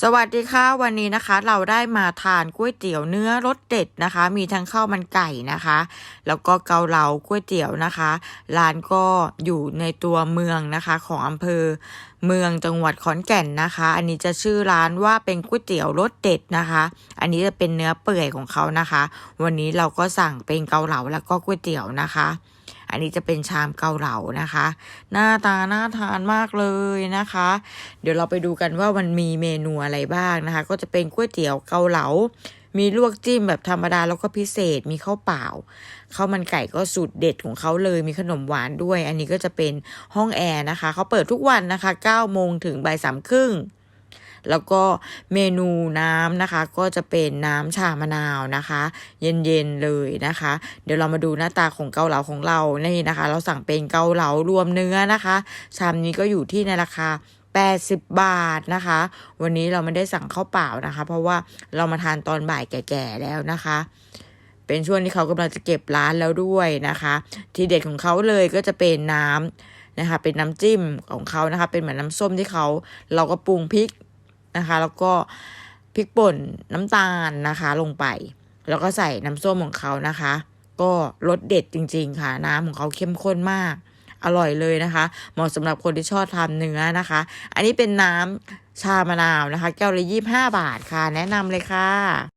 สวัสดีค่ะวันนี้นะคะ เราได้มาทานก๋วยเตี๋ยวเนื้อรสเด็ดนะคะ มีทั้งข้าวมันไก่นะคะ แล้วก็เกาเหลาก๋วยเตี๋ยวนะคะร้านก็อยู่ในตัวเมืองนะคะ ของอำเภอเมืองจังหวัดขอนแก่นนะคะ อันนี้จะชื่อร้านว่าเป็นก๋วยเตี๋ยวรสเด็ดนะคะ อันนี้จะเป็นเนื้อเปื่อยของเขานะคะ วันนี้เราก็สั่งเป็นเกาเหลาแล้วก็ก๋วยเตี๋ยวนะคะ อันนี้จะเป็นชามเกาเหลานะคะ หน้าตาน่าทานมากเลยนะคะ เดี๋ยวเราไปดูกันว่ามันมีเมนูอะไรบ้างนะคะ ก็จะเป็นก๋วยเตี๋ยวเกาเหลา มีลวกจิ้มแบบธรรมดาแล้วก็พิเศษมีข้าวเปล่าข้าวมันไก่ก็สูตรเด็ดของเขาเลยมีขนมหวานด้วย อันนี้ก็จะเป็นห้องแอร์นะคะเขาเปิดทุกวันนะคะ9โมงถึงบ่ายสามครึ่ง แล้วก็เมนูน้ำนะคะ ก็จะเป็นน้ำชามะนาวนะคะ เย็นๆเลยนะคะ เดี๋ยวเรามาดูหน้าตาของเกาเหลาของเรานี่นะคะ เราสั่งเป็นเกาเหลารวมเนื้อนะคะชามนี้ก็อยู่ที่ในราคา80 บาทนะคะ วันนี้เราไม่ได้สั่งข้าวเปล่านะคะ เพราะว่าเรามาทานตอนบ่ายแก่ๆแล้วนะคะ เป็นช่วงที่เขากำลังจะเก็บร้านแล้วด้วยนะคะ ที่เด็ดของเขาเลยก็จะเป็นน้ำนะคะ เป็นน้ำจิ้มของเขานะคะ เป็นเหมือนน้ำส้มที่เขา เราก็ปรุงพริก นะคะ แล้วก็พริกป่นน้ำตาลนะคะ ลงไป แล้วก็ใส่น้ำส้มของเขานะคะ ก็รสเด็ดจริง ๆ ค่ะ น้ำของเขาเข้มข้นมาก อร่อยเลยนะคะ เหมาะสำหรับคนที่ชอบทานเนื้อนะคะ อันนี้เป็นน้ำชามะนาวนะคะ แก้วละยี่บห้าบาทค่ะ แนะนำเลยค่ะ